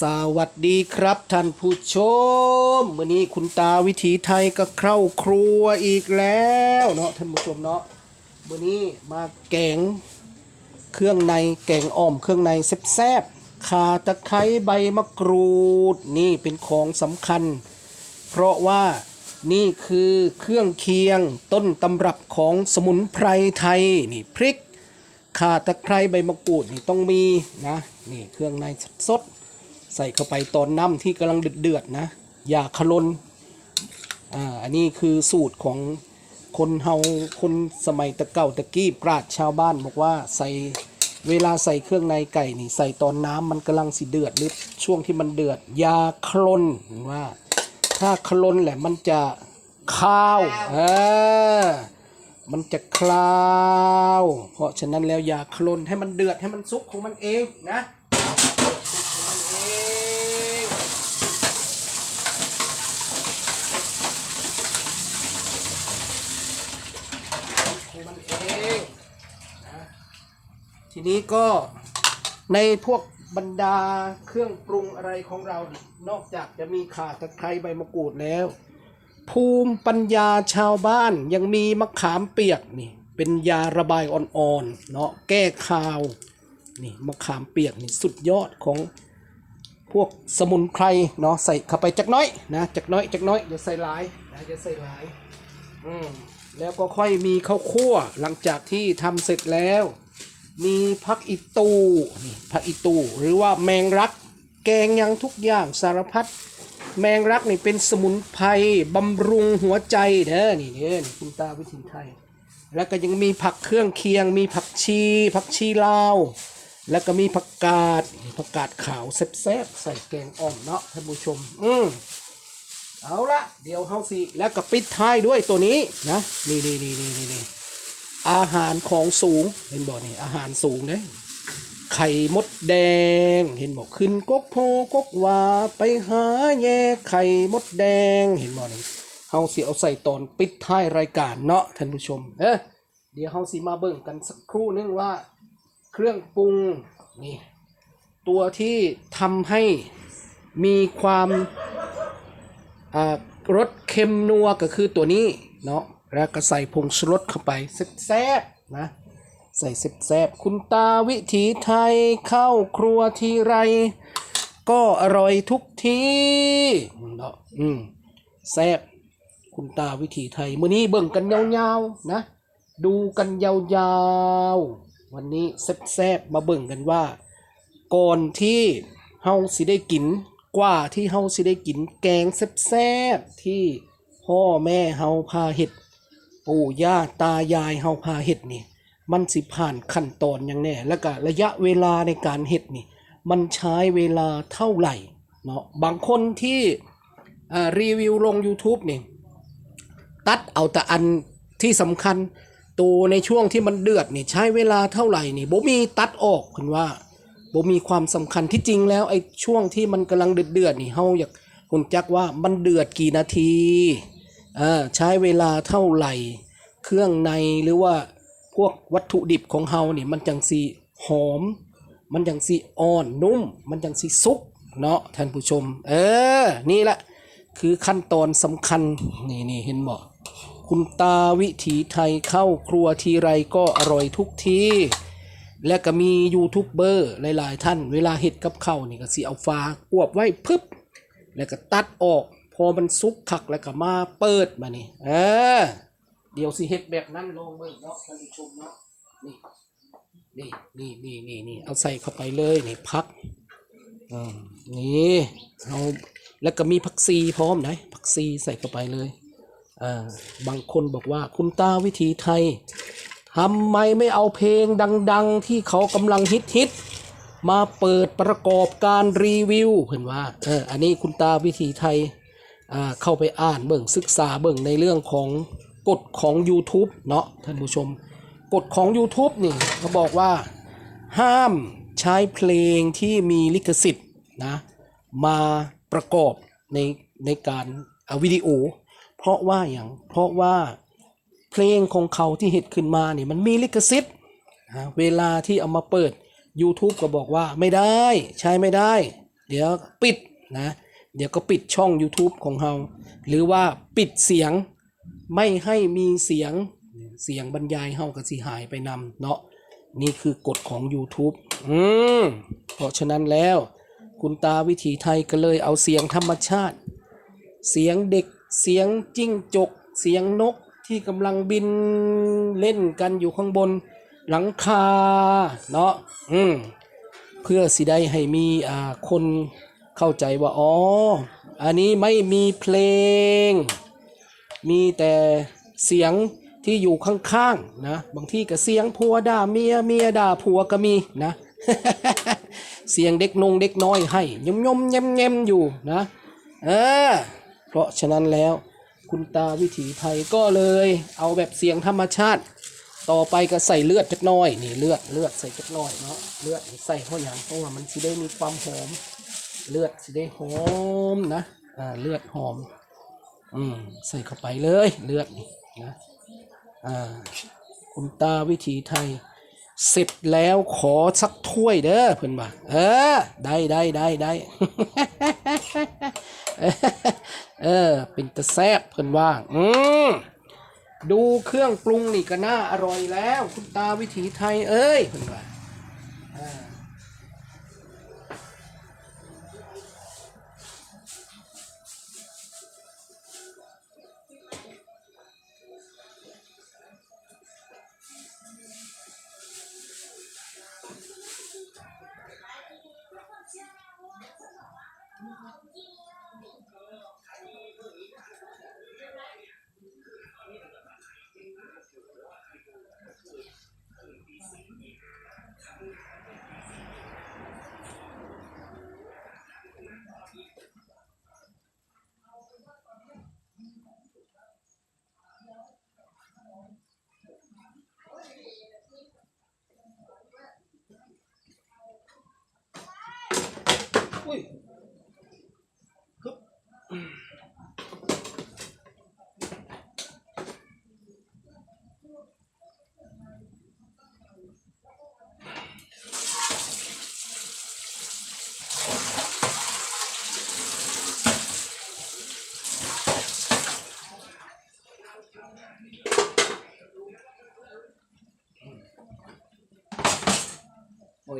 สวัสดีครับท่านผู้ชม วันนี้คุณตาวิถีไทยก็เข้าครัวอีกแล้วเนาะท่านผู้ชมเนาะวันนี้มาแกงเครื่องในแกงอ่อมเครื่องในแซ่บๆข่าตะไคร้ใบมะกรูดนี่เป็นของสำคัญ เพราะว่านี่คือเครื่องเคียงต้นตำรับของสมุนไพรไทยนี่พริกข่าตะไคร้ใบมะกรูดนี่ต้องมีนะนี่เครื่องในสด ใส่เข้าไปตอนน้ำที่กำลังเดือดๆนะ อย่าขลนอ่าอันนี้คือสูตรของคนเฮาคนสมัยตะเก่าตะกี้ปราชชาวบ้านบอกว่าใส่เวลาใส่เครื่องในไก่นี่ ใส่ตอนน้ำมันกำลังสิเดือดหรือช่วงที่มันเดือดอย่าคลนว่า ถ้าคลนแหละมันจะคาวเออมันจะคลาว เพราะฉะนั้นแล้วอย่าคลนให้มันเดือดให้มันซุกของมันเองนะซุกของมันเองซุกของมันเองนะ ทีนี้ก็ในพวกบรรดาเครื่องปรุงอะไรของเรา นอกจากจะมีข่าตะไคร้ใบมะกรูดแล้ว ภูมิปัญญาชาวบ้านยังมีมะขามเปียกนี่เป็นยาระบายอ่อนๆเนาะแก้คาวนี่มะขามเปียกนี่สุดยอดของพวกสมุนไพรเนาะใส่เข้าไปจักน้อยนะจักน้อยจักน้อยอย่าใส่หลายนะอย่าใส่หลายอืมแล้วก็ค่อยมีข้าวคั่วหลังจากที่ทำเสร็จแล้ว มีผักอีตูนี่ผักอีตู หรือว่าแมงรัก แกงยังทุกอย่างสารพัดแมงรักนี่เป็นสมุนไพรบำรุงหัวใจเด้อนี่เด้อนี่คุณตาวิถีไทย แล้วก็ยังมีผักเครื่องเคียง มีผักชี ผักชีลาว แล้วก็มีผักกาดผักกาดขาวแซ่บๆใส่แกงอ่อมเนาะท่านผู้ชม อืมเอาละเดี๋ยวเฮาสิแล้วก็ปิดท้ายด้วยตัวนี้นะนี่นี่นี่นี่นี่นี่ อาหารของสูงเห็นบอกนี่อาหารสูงเด้ไข่มดแดง เห็นบอกขึ้นกกโพกกวาไปหาแย่ไข่มดแดง เห็นบอกนี่เฮาสิเอาใส่ตอนปิดท้ายรายการเนาะท่านผู้ชมเออเดี๋ยวเฮาสิมาเบิ่งกันสักครู่นึงว่า เครื่องปรุงนี่ตัวที่ทำให้มีความอ่ารสเค็มนัวก็คือตัวนี้เนาะ แล้วก็ใส่ผงชูรสเข้าไปแซ่บๆนะใส่แซ่บๆคุณตาวิถีไทยเข้าครัวทีไร ก็อร่อยทุกทีเนาะอืมแซ่บคุณตาวิถีไทยมื้อนี้เบิ่งกันยาวๆนะ ดูกันยาวๆ วันนี้แซ่บๆมาเบิ่งกันว่า ก่อนที่เฮาสิได้กินกว่าที่เฮาสิได้กินแกงแซ่บๆที่พ่อแม่เฮาพาเฮ็ด ปู่ย่าตายายเฮาพาเฮ็ดนี่ มันสิผ่านขั้นตอนอย่างแน่ แล้วก็ระยะเวลาในการเฮ็ดนี่ มันใช้เวลาเท่าไหร่เนาะบางคนที่อ่ารีวิวลง YouTube นี่ตัดเอาแต่อันที่สำคัญตัวในช่วงที่มันเดือดนี่ใช้เวลาเท่าไหร่นี่บ่มีตัดออกคุณว่าบ่มีความสำคัญที่จริงแล้วไอ้ช่วงที่มันกำลังเดือดเดือดนี่เฮาอยากคุณจักว่ามันเดือดกี่นาที ใช้เวลาเท่าไหร่ เครื่องในหรือว่าพวกวัตถุดิบของเฮานี่มันจังสีหอม มันจังสีอ่อนนุ่ม มันจังสีสุกเนาะท่านผู้ชม เออ นี่แหละคือขั้นตอนสำคัญ นี่นี่เห็นบ่คุณตาวิถีไทยเข้าครัวทีไรก็อร่อยทุกที และก็มียูทูบเบอร์หลาย ๆ ท่าน เวลาเห็ดกับข้าวนี่ก็สิเอาฟ้ากวบไว้พึบ แล้วก็ตัดออก อมันสุกคักแล้วก็มาเปิดมานี่เออเดี๋ยวสิเฮ็ดแบบนั้นลงเบิ่งเนาะท่านผู้ชมเนาะนี่นี่นี่นี่นี่นี่เอาใส่เข้าไปเลยนี่พักอ่านี่เอาแล้วก็มีผักซีพร้อมนะผักซีใส่เข้าไปเลยอ่าบางคนบอกว่าคุณตาวิถีไทยทำไมไม่เอาเพลงดัง ๆ ที่เขากำลังฮิตฮิตมาเปิดประกอบการรีวิวเห็นว่าเอออันนี้คุณตาวิถีไทย เข้าไปอ่านเบิ่งศึกษาเบิ่งในเรื่องของกฎของ YouTube เนาะท่านผู้ชมกฎของ YouTube นี่เขาบอกว่าห้ามใช้เพลงที่มีลิขสิทธิ์นะมาประกอบในในการเอาวิดีโอ เพราะว่าอย่างเพราะว่าเพลงของเขาที่เห็ดขึ้นมาเนี่ยมันมีลิขสิทธิ์นะเวลาที่เอามาเปิด YouTube ก็บอกว่าไม่ได้ใช้ไม่ได้ เดี๋ยวปิดนะ เดี๋ยวก็ปิดช่อง YouTube ของเราหรือว่าปิดเสียงไม่ให้มีเสียงเสียงบรรยายเฮาก็สิหายไปนำเนาะนี่คือกฎของ YouTube อืมเพราะฉะนั้นแล้วคุณตาวิถีไทยก็เลยเอาเสียงธรรมชาติ เสียงเด็กเสียงจิ้งจก เสียงนกที่กำลังบินเล่นกันอยู่ข้างบนหลังคาเนาะอืมเพื่อสิได้ให้มีอ่าคน เข้าใจว่าอ๋ออันนี้ไม่มีเพลง มีแต่เสียงที่อยู่ข้างๆนะบางที่ก็เสียงผัวด่าเมียเมียด่าผัวก็มีนะเสียงเด็กนงเด็กน้อยให้ยมยมแยมแยมอยู่นะเออเพราะฉะนั้นแล้วคุณตาวิถีไทยก็เลยเอาแบบเสียงธรรมชาติ ต่อไปก็ใส่เลือดจักน้อยนี่เลือดเลือดใส่จักน้อยเนาะเลือดใส่เพราอย่างเพราะว่ามันสิได้มีความหอม เลือดสิได้หอมนะอ่าเลือดหอม อืมใส่เข้าไปเลยเลือดนี่นะอ่าคุณตาวิถีไทยเสร็จแล้วขอสักถ้วยเด้อเพื่อนบ่าเออ ได้ได้ได้ได้เออ เป็นตะแซบเพื่อนว่าอืมดูเครื่องปรุงนี่ก็น่าอร่อยแล้ว คุณตาวิถีไทยเอ้ยเพิ่นว่า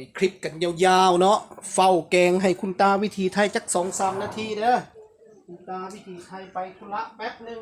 ยคลิปกันยาวๆเนาะเฝ้าแกงให้คุณตาวิธีไทยจักสองสามนาทีเด้อคุณตาวิธีไทยไปธุระแป๊บหนึ่ง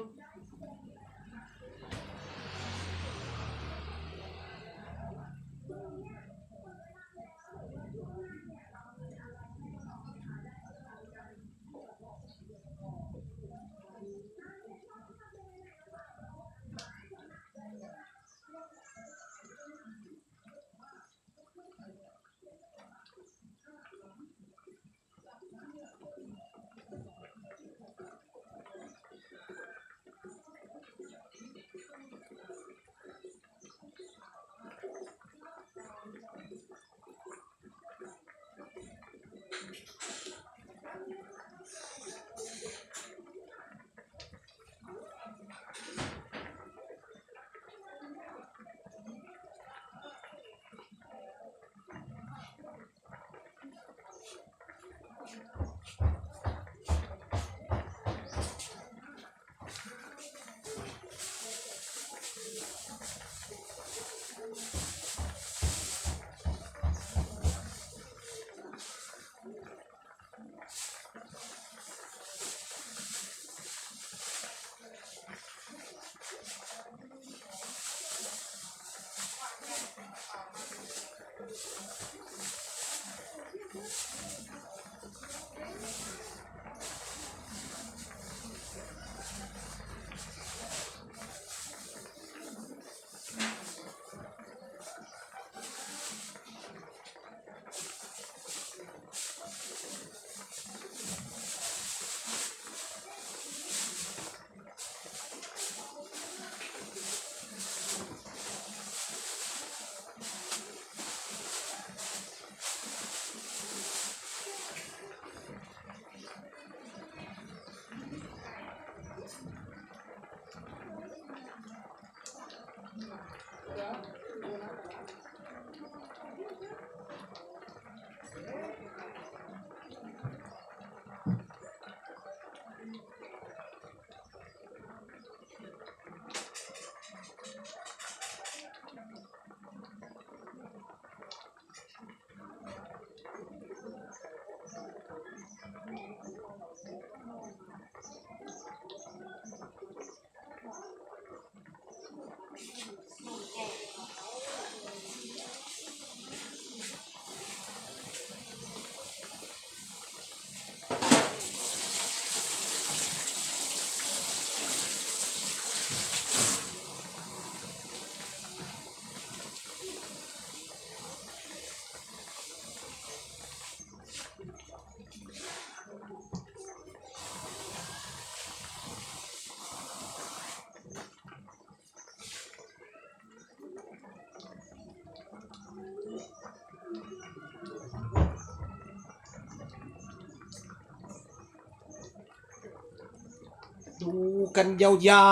ดูกันยา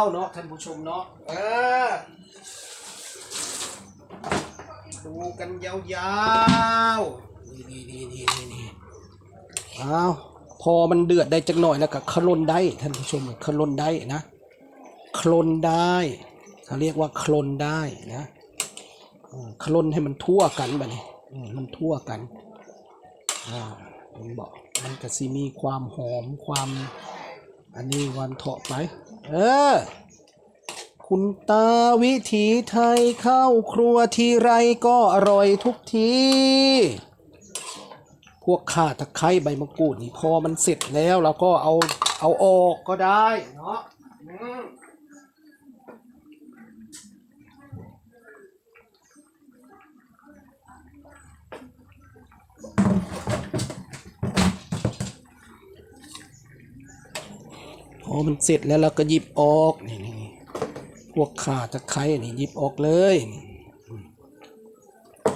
วๆเนาะท่านผู้ชมเนาะเออดูกันยาวๆนี่นี่นี่นี่นี่นี่อ้าวพอมันเดือดได้จักหน่อยแล้วก็คลนได้ท่านผู้ชมคลนได้นะคลนได้เขาเรียกว่าคลนได้นะคลนให้มันทั่วกันแบบนี้อืมมันทั่วกันอ่าผมบอกมันก็สิมีความหอมความ อันนี้วันเถาะไปเออ คุณตาวิถีไทยเข้าครัวทีไรก็อร่อยทุกที พวกข่าตะไคร้ใบมะกรูดนี่พอมันเสร็จแล้วเราก็เอาเอาออกก็ได้เนาะ อมพอมันเสร็จแล้วเราก็หยิบออกนี่นี่พวกข่าตะไคร้นี่หยิบออกเลย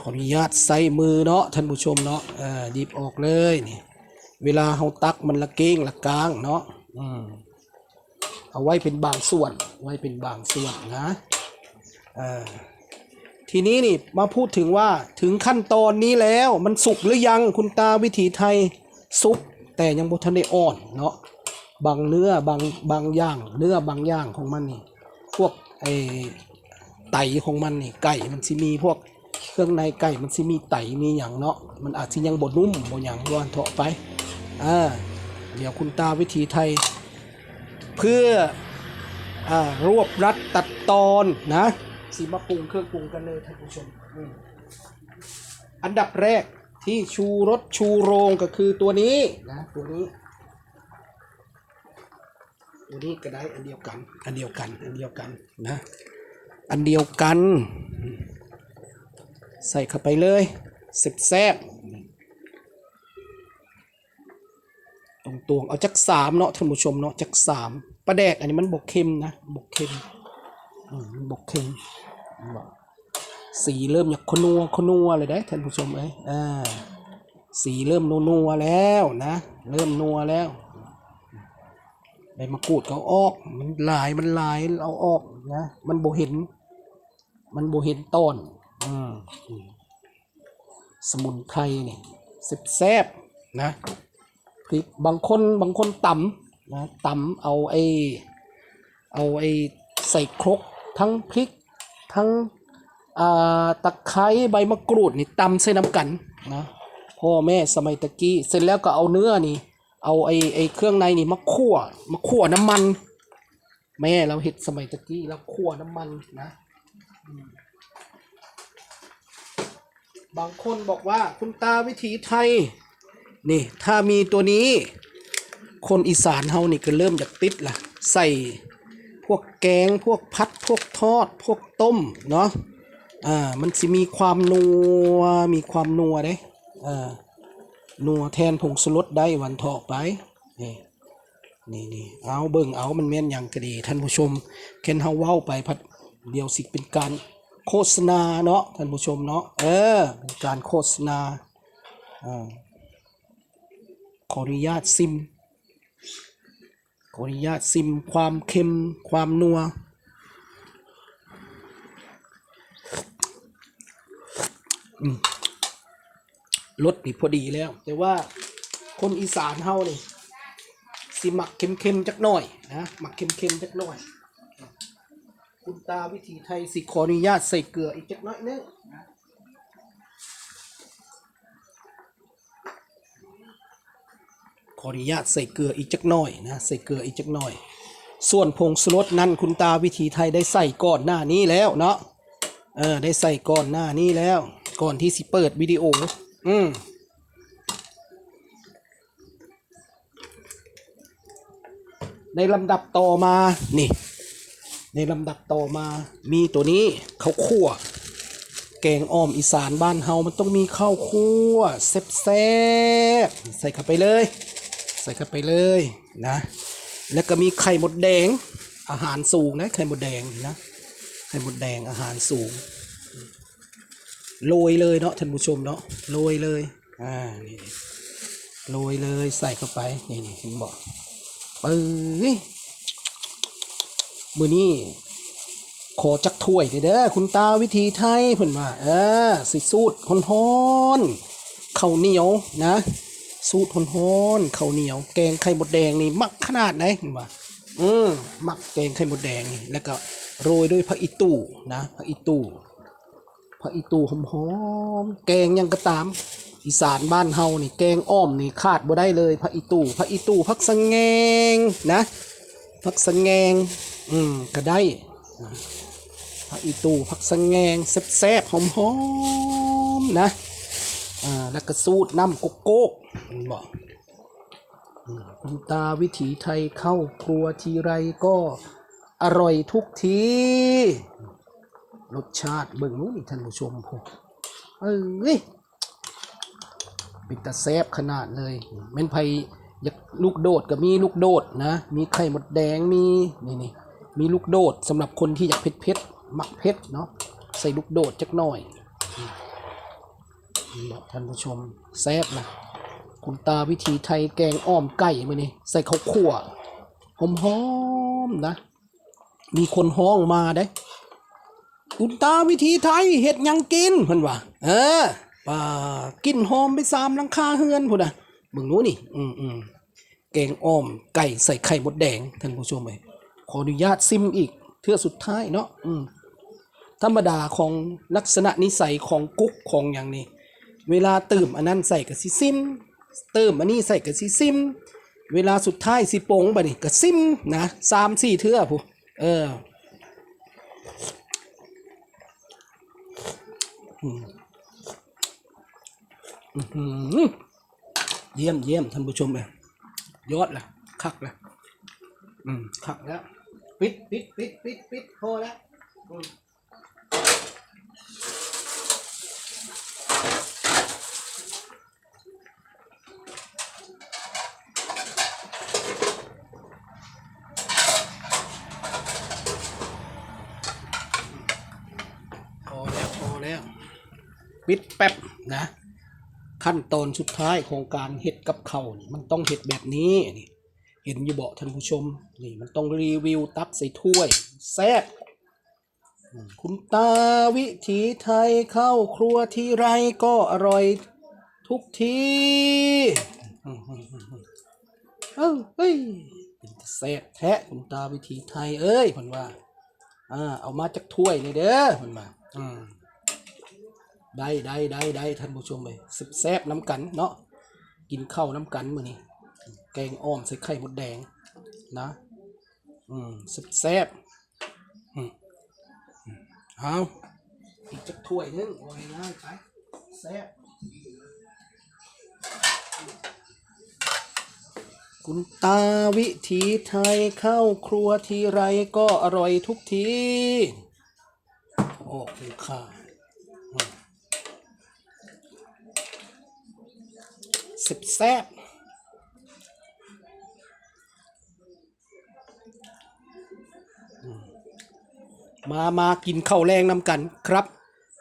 ขออนุญาตใส่มือเนาะท่านผู้ชมเนาะเออหยิบออกเลยนี่เวลาเราตักมันละเก้งละกลางเนาะอืมเอาไว้เป็นบางส่วน ไว้เป็นบางส่วนนะเออทีนี้นี่มาพูดถึงว่าถึงขั้นตอนนี้แล้วมันสุกหรือยังคุณตาวิถีไทยสุกแต่ยังบ่ทันได้อ่อนเนาะ บางเนื้อบางบางอย่าง เนื้อบางอย่างของมันนี่ พวกไอไตของมันนี่ไก่มันสิมีพวกเครื่องในไก่มันสิมีไตมีอย่างเนาะมันอาจสิยังบดนุ่มบดอย่างรวนเถาะไปอ่าเดี๋ยวคุณตาวิถีไทย เพื่ออ่ารวบรัดตัดตอนนะสีมาปรุงเครื่องปรุงกันเลยท่านผู้ชมอืมอันดับแรกที่ชูรสชูโรงก็คือตัวนี้นะตัวนี้ ตัวนี้ก็ได้อันเดียวกัน อันเดียวกัน อันเดียวกันนะ อันเดียวกัน ใส่เข้าไปเลยสิบแซบตรงตวงๆเอาจักสามเนาะท่านผู้ชมเนาะจักสามปลาแดกอันนี้มันบกเค็มนะบกเค็มอืมมันบกเค็มบอกสีเริ่มอยากขนัวขนัวเลยได้ท่านผู้ชมเอ้ยอ่าสีเริ่มนัวๆแล้วนะ เริ่มนัวแล้ว ใบมะกรูดเขาออก มันลายมันลายเอาออกนะมันโบเห็น มันโบเห็นต้นอืมอืมสมุนไพรเนี่ยสิบแซบนะพริกบางคนบางคนตำนะตำเอาไอเอาไอใส่ครกทั้งพริกทั้งอ่าตะไคร้ใบมะกรูดนี่ตำใส่น้ำกันนะพ่อแม่สมัยตะกี้เสร็จแล้วก็เอาเนื้อนี่ เอาไอ้ไอ้เครื่องในนี่มาคั่วมาคั่วน้ำมัน แม่เราเห็ดสมัยตะกี้เราคั่วน้ำมันนะบางคนบอกว่าคุณตาวิถีไทย นี่ ถ้ามีตัวนี้ คนอีสานเฮานี่ก็เริ่มจากติดละใส่พวกแกงพวกพัดพวกทอด พวกต้ม เนาะอ่า มันสิมีความนัว มีความนัวเด้อ่า นัวแทนผงสลดได้วันเถาะไปนี่นี่นี่เอาเบิ่งเอามันแม่นอย่างก็ดีท่านผู้ชมเคนเฮาเว้าไปพัดเดียวสิเป็นการโฆษณาเนาะท่านผู้ชมเนาะเออเป็นการโฆษณาอ่าขออนุญาตซิมขออนุญาตซิมความเค็มความนัว รสนี่พอดีแล้ว แต่ว่าคนอีสานเฮานี่สิหมักเค็มๆจักหน่อยนะหมักเค็มๆจักหน่อย คุณตาวิถีไทยสิขออนุญาตใส่เกลืออีกจักน้อยนึงขออนุญาตใส่เกลืออีกจักหน่อยนะใส่เกลืออีกจักหน่อย ส่วนผงสรสนั้นคุณตาวิธีไทยได้ใส่ก่อนหน้านี้แล้วเนาะเออได้ใส่ก่อนหน้านี้แล้ว ก่อนที่สิเปิดวิดีโอ อืมในลำดับต่อมา นี่ ในลำดับต่อมา มีตัวนี้ข้าวคั่ว แกงอ้อมอีสานบ้านเฮา มันต้องมีข้าวคั่วแซ่บๆ ใส่เข้าไปเลย ใส่เข้าไปเลยนะ แล้วก็มีไข่มดแดง อาหารสูงนะ ไข่มดแดงนะ ไข่มดแดงอาหารสูง โรยเลยเนาะท่านผู้ชมเนาะโรยเลยอ่านี่โรยเลยใส่เข้าไปนี่นี่ผมบอกปึ้ยมือนี้ขอจักถ้วยเด้อคุณตาวิธีไทยเพิ่นว่าเออสิสูตรฮอนๆข้าวเหนียวนะ สูตรฮอนๆข้าวเหนียว แกงไข่มดแดงนี่มักขนาดไหนเห็นว่าอืมมักแกงไข่มดแดงนี่แล้วก็โรยด้วยผักอีตู่นะผักอีตู่ ผักอีตู่หอมๆแกงยังก็ตาม อีสานบ้านเฮานี่แกงอ้อมนี่ขาดบ่ได้เลยผักอีตู่ผักอีตู่ผักสะแงงนะผักสะแงงอืมก็ได้ผักอีตูผักสะแงงแซ่บๆหอมๆนะอ่าแล้วก็สูตรน้ำโกโก้มันบอกคุณตาวิถีไทยเข้าครัวทีไรก็อร่อยทุกที รสชาติเบิ่งนู้นท่านผู้ชมผมเอ้ยเป็นตาแซบขนาดเลยแม่นไผอยากลูกโดดก็มีลูกโดดนะ มีไข่มดแดงมีนี่นี่มีลูกโดดสำหรับคนที่อยากเผ็ดเผ็ดมักเผ็ดเนาะใส่ลูกโดดจักหน่อยท่านผู้ชมแซบนะคุณตาวิธีไทยแกงอ้อมไก่มานี่ใส่ข้าวคั่วหอมๆนะ มีคนห้องมาได้ คุณตาวิธีไทยเห็ดยังกินเพิ่นว่าเออป่ากินหอมไปสามลังคาเฮือนพุ่นน่ะเบิ่งนู้นี่ อืมอืมแกงอ้อมไก่ใส่ไข่มดแดงท่านผู้ชมเอ้ยขออนุญาตซิมอีกเทื่อสุดท้ายเนาะอืมธรรมดาของลักษณะนิสัยของกุ๊กของอย่างนี้ เวลาเติมอันนั้นใส่กับซิซิมเติมอันนี้ใส่กับซิซิม เวลาสุดท้ายสิโปงไปนี่ก็ซิมนะสามสี่เทื่อผู้เอออืมอื้อหือ เยี่ยมเยี่ยมท่านผู้ชมเลยยอดละคักละอืมคับแล้ว ปิดปิดปิดปิดปิดพอแล้วอืมพอแล้วพอแล้ว ปิดแป๊บนะ ขั้นตอนสุดท้ายของการเห็ดกับเขานี่มันต้องเห็ดแบบนี้นี่เห็นอยู่เบาท่านผู้ชมนี่มันต้องรีวิวตักใส่ถ้วยแซ่บคุณตาวิถีไทยเข้าครัวที่ไรก็อร่อยทุกทีอืมอืมอืมอืมเอ้าเฮ้ยเป็นแซ่บแท้คุณตาวิถีไทยเอ้ยเพิ่นว่าอ่าเอามาจากถ้วยนี่เด้อเพิ่นว่าอืม ได้ได้ได้ได้ท่านผู้ชมเลยสิบแซ่บน้ำกันเนาะกินข้าวน้ำกันมือนี้แกงอ้อมใส่ไข่มดแดงนะอืมแซ่บๆอืมอืมเอาอีกจักถ้วยนึงโอ้ยง่ายไปแซบคุณตาวิถีไทยเข้าครัวทีไรก็อร่อยทุกที โอ้คุณค่าอืม แซ่บมามากินข้าวแรงน้ำกันครับ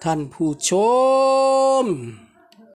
ท่านผู้ชม